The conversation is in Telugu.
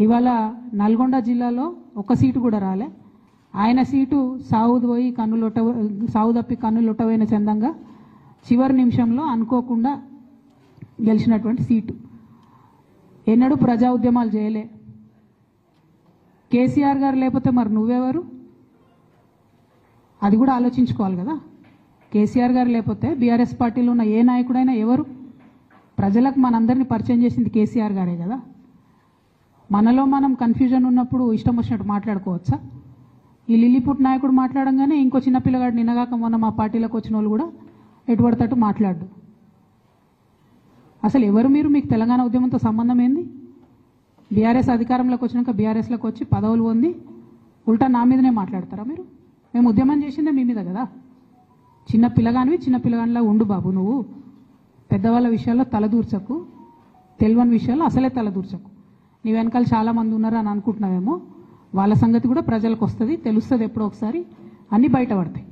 ఇవాళ నల్గొండ జిల్లాలో ఒక సీటు కూడా రాలే. ఆయన సీటు సావుది పోయి కన్నులొట్ట సావు తప్పి చందంగా చివరి నిమిషంలో అనుకోకుండా గెలిచినటువంటి సీటు. ఎన్నడూ ప్రజా ఉద్యమాలు చేయలే. కేసీఆర్ గారు లేకపోతే మరి నువ్వెవరు? అది కూడా ఆలోచించుకోవాలి కదా. కేసీఆర్ గారు లేకపోతే బీఆర్ఎస్ పార్టీలో ఉన్న ఏ నాయకుడైనా ఎవరు? ప్రజలకు మనందరినీ పరిచయం చేసింది కేసీఆర్ గారే కదా. మనలో మనం కన్ఫ్యూజన్ ఉన్నప్పుడు ఇష్టం వచ్చినట్టు మాట్లాడుకోవచ్చా? ఈ లిల్లీపుట్ నాయకుడు మాట్లాడంగానే ఇంకో చిన్న పిల్లగాడు నిన్నగాక మొన్న మా పార్టీలోకి వచ్చిన వాళ్ళు కూడా ఎటుపడతట్టు మాట్లాడు అసలు ఎవరు మీరు? మీకు తెలంగాణ ఉద్యమంతో సంబంధం ఏంది? బీఆర్ఎస్ అధికారంలోకి వచ్చినాక బీఆర్ఎస్లోకి వచ్చి పదవులు పొంది ఉల్టా నా మీదనే మాట్లాడతారా మీరు? మేము ఉద్యమం చేసిందే మీ మీద కదా? చిన్న పిల్లగానివి చిన్న పిల్లగానిలా ఉండు బాబు నువ్వు. పెద్దవాళ్ళ విషయాల్లో తలదూర్చకు తెలివని విషయాల్లో అసలే తలదూర్చకు నీ వెనకాల చాలా మంది ఉన్నారు అని అనుకుంటున్నావేమో? వాళ్ళ సంగతి కూడా ప్రజలకు వస్తుంది తెలుస్తుంది ఎప్పుడో ఒకసారి. అన్నీ బయటపడతాయి